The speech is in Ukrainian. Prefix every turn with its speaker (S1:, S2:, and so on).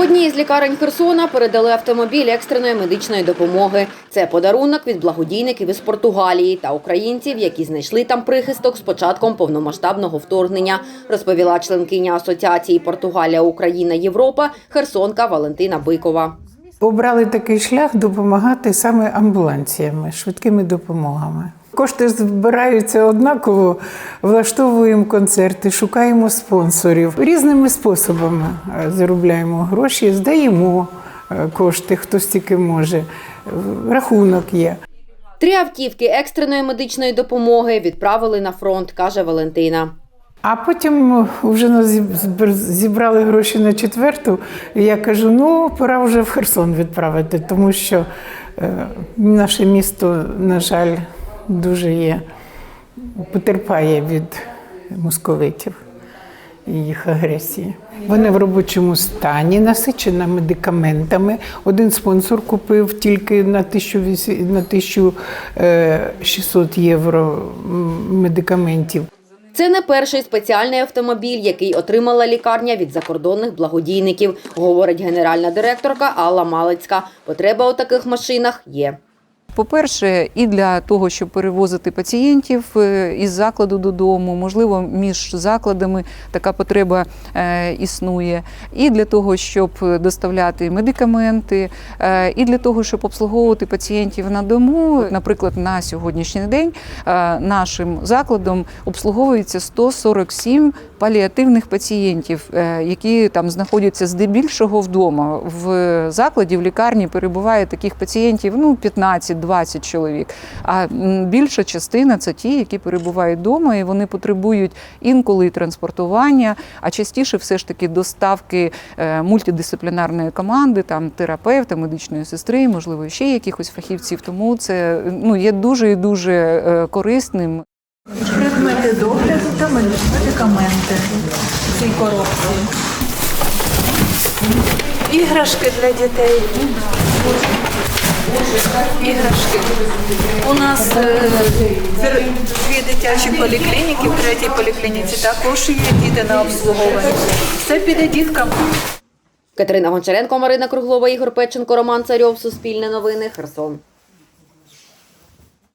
S1: Одній з лікарень Херсона передали автомобіль екстреної медичної допомоги. Це подарунок від благодійників із Португалії та українців, які знайшли там прихисток з початком повномасштабного вторгнення, розповіла членкиня Асоціації Португалія Україна Європа Херсонка Валентина Бикова.
S2: Обрали такий шлях допомагати саме амбуланціями, швидкими допомогами. Кошти збираються однаково, влаштовуємо концерти, шукаємо спонсорів. Різними способами е, заробляємо гроші, здаємо е, кошти, хто стільки може. Рахунок є.
S1: Три автівки екстреної медичної допомоги відправили на фронт, каже Валентина.
S2: А потім вже зіб- збер- зібрали гроші на четверту. І я кажу: ну, пора вже в Херсон відправити, тому що е, наше місто, на жаль, дуже є, потерпає від московитів і їх агресії. Вони в робочому стані, насичена медикаментами. Один спонсор купив тільки на 1800 на 1600 євро медикаментів.
S1: Це не перший спеціальний автомобіль, який отримала лікарня від закордонних благодійників, говорить генеральна директорка Алла Малицька. Потреба у таких машинах є.
S3: По-перше, і для того, щоб перевозити пацієнтів е, із закладу додому, можливо, між закладами така потреба е, існує, і для того, щоб доставляти медикаменти, е, і для того, щоб обслуговувати пацієнтів на дому. Наприклад, на сьогоднішній день нашим закладом обслуговується 147 паліативних пацієнтів, які там знаходяться здебільшого вдома. В закладі в лікарні перебуває таких пацієнтів ну 15-20 чоловік. А більша частина це ті, які перебувають вдома, і вони потребують інколи транспортування, а частіше все ж таки доставки е, мультидисциплінарної команди, там терапевта, медичної сестри, можливо, ще якихось фахівців. Тому це ну є дуже і дуже е, корисним.
S4: Предмети догляду та медикаменти в цій коробці. Іграшки для дітей. Іграшки. У нас е, дві дитячі поліклініки, в третій поліклініці також є діти на обслуговування. Все піде діткам.
S1: Катерина Гончаренко, Марина Круглова, Ігор Печенко, Роман Царьов. Суспільне новини. Херсон.